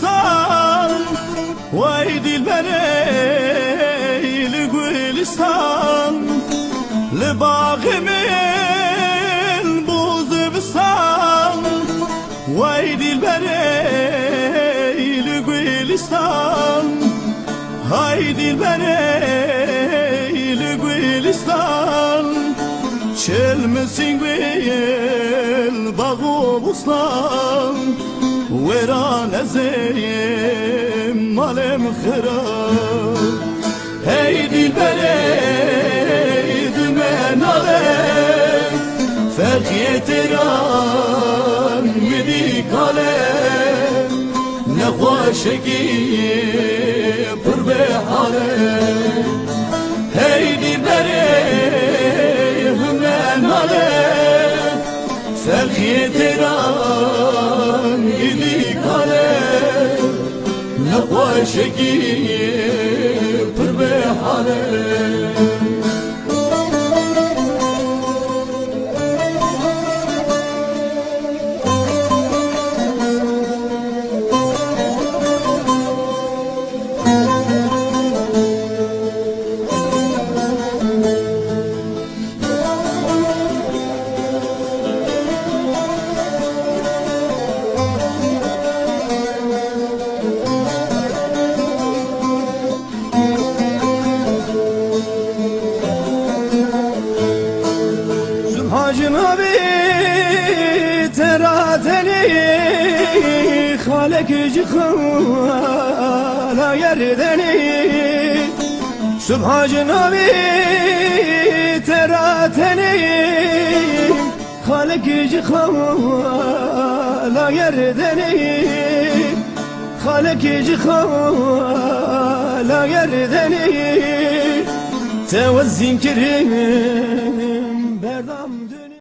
gülistan Vay dilber ey gülistan Libağımın bu zıbistan Vay dilber ey gülistan Hay dilber ey gülistan Çelmesin gül bağ bustan Veran ezeyim malem khirab Hey dilberey dümen alem. Ferhiye teran midi kalem. Ne hoşegi pır be halem. Hey dilberey dümen alem. Ferhiye teran midi kalem Ne hoşegi pır be halem Hacı Nabi teradeni Halek cıkala yerdeni. Sübhacı Nabi teradeni Halek cıkala yerdeni. Halek cıkala yerdeni. Tevezzin kirim berdam